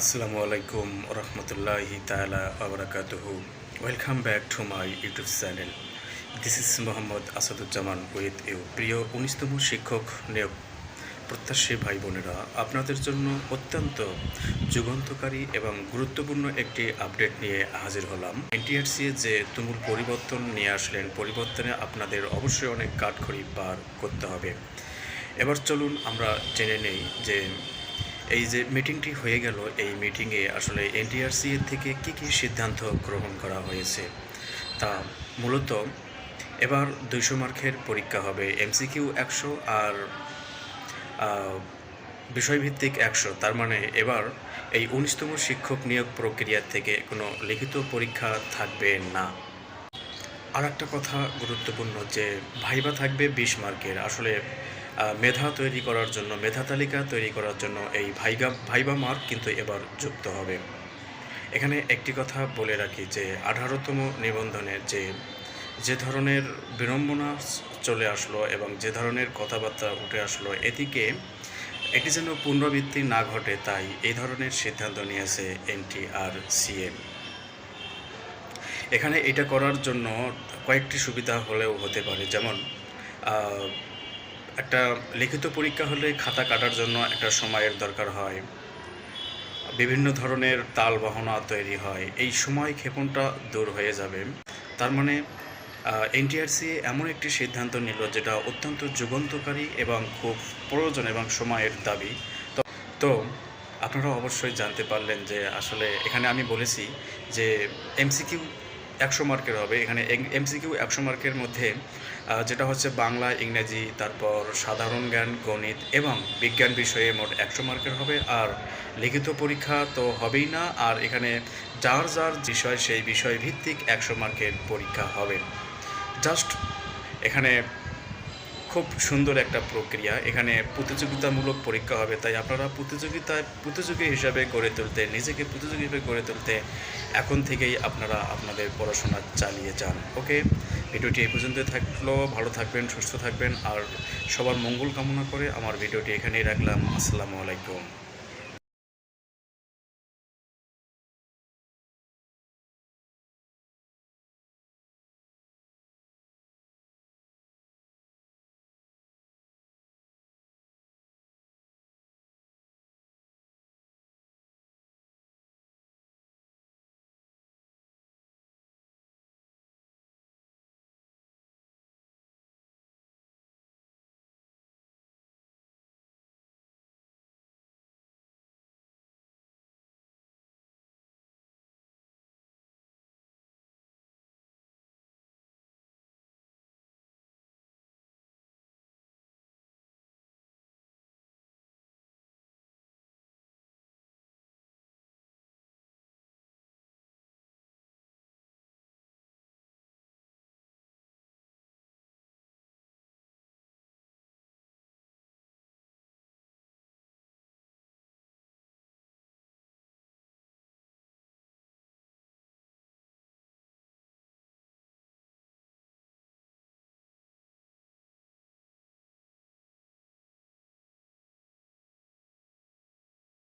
আসসালামু আলাইকুম রহমতুল্লাহি তালা আবরাকাতুহু welcome back to my YouTube channel this is Mohammad Asaduzzaman with you প্রিয় উনিশতম শিক্ষক নিয়োগ। প্রত্যাশী ভাই বোনেরা, আপনাদের জন্য অত্যন্ত যুগান্তকারী এবং গুরুত্বপূর্ণ একটি আপডেট নিয়ে হাজির হলাম। এনটিআরসি যে তুমুল পরিবর্তন নিয়ে আসলেন, পরিবর্তনে আপনাদের অবশ্যই অনেক কাঠখড়ি পার করতে হবে। এবার চলুন আমরা জেনে নেই যে এই যে মিটিংটি হয়ে গেল, এই মিটিংয়ে আসলে এনটিআরসি থেকে কি কি সিদ্ধান্ত গ্রহণ করা হয়েছে? তা মূলত এবার দুইশো মার্কের পরীক্ষা হবে এমসিকিউ একশো আর বিষয়ভিত্তিক একশো। তার মানে এবার এই উনিশতম শিক্ষক নিয়োগ প্রক্রিয়া থেকে কোনো লিখিত পরীক্ষা থাকবে না। আর একটা কথা গুরুত্বপূর্ণ যে ভাইবা থাকবে বিশ মার্কের। আসলে মেধা তৈরি করার জন্য, মেধা তালিকা তৈরি করার জন্য এই ভাইগা, ভাইবা মার্ক কিন্তু এবার যুক্ত হবে। এখানে একটি কথা বলে রাখি যে, আঠারোতম নিবন্ধনে যে যে ধরনের বিড়ম্বনা চলে আসলো এবং যে ধরনের কথাবার্তা উঠে আসলো, এদিকে এটি যেন পুনরাবৃত্তি না ঘটে, তাই এই ধরনের সিদ্ধান্ত নিয়েছে এনটিআর সিএম এখানে এটা করার জন্য কয়েকটি সুবিধা হলেও হতে পারে, যেমন একটা লিখিত পরীক্ষা হলে খাতা কাটার জন্য একটা সময়ের দরকার হয়। বিভিন্ন ধরনের তাল বাহনা তৈরি হয়। এই সময় ক্ষেপণটা দূর হয়ে যাবে। তার মানে এনটিআরসি এমন একটি সিদ্ধান্ত নিল যেটা অত্যন্ত যুগান্তকারী এবং খুব প্রয়োজন এবং সময়ের দাবি। তো, আপনারা অবশ্যই জানতে পারলেন যে আসলে এখানে আমি বলেছি যে এমসিকিউ একশো মার্কের হবে। এখানে এমসিকিউ একশো মার্কের মধ্যে যেটা হচ্ছে বাংলা, ইংরেজি, তারপর সাধারণ জ্ঞান, গণিত এবং বিজ্ঞান বিষয়ে মোট একশো মার্কের হবে। আর লিখিত পরীক্ষা তো হবেই না। আর এখানে যার যার বিষয়, সেই বিষয় ভিত্তিক একশো মার্কের পরীক্ষা হবে। জাস্ট এখানে খুব সুন্দর একটা প্রক্রিয়া। এখানে প্রতিযোগিতামূলক পরীক্ষা হবে, তাই আপনারা প্রতিযোগিতায়, প্রতিযোগী হিসাবে গড়ে তুলতে, নিজেকে প্রতিযোগী হিসেবে গড়ে তুলতে এখন থেকেই আপনারা আপনাদের পড়াশোনা চালিয়ে যান, ওকে? ভিডিওটি এই পর্যন্ত থাকল। ভালো থাকবেন, সুস্থ থাকবেন, আর সবার মঙ্গল কামনা করে আমার ভিডিওটি এখানেই রাখলাম। আসসালামু আলাইকুম।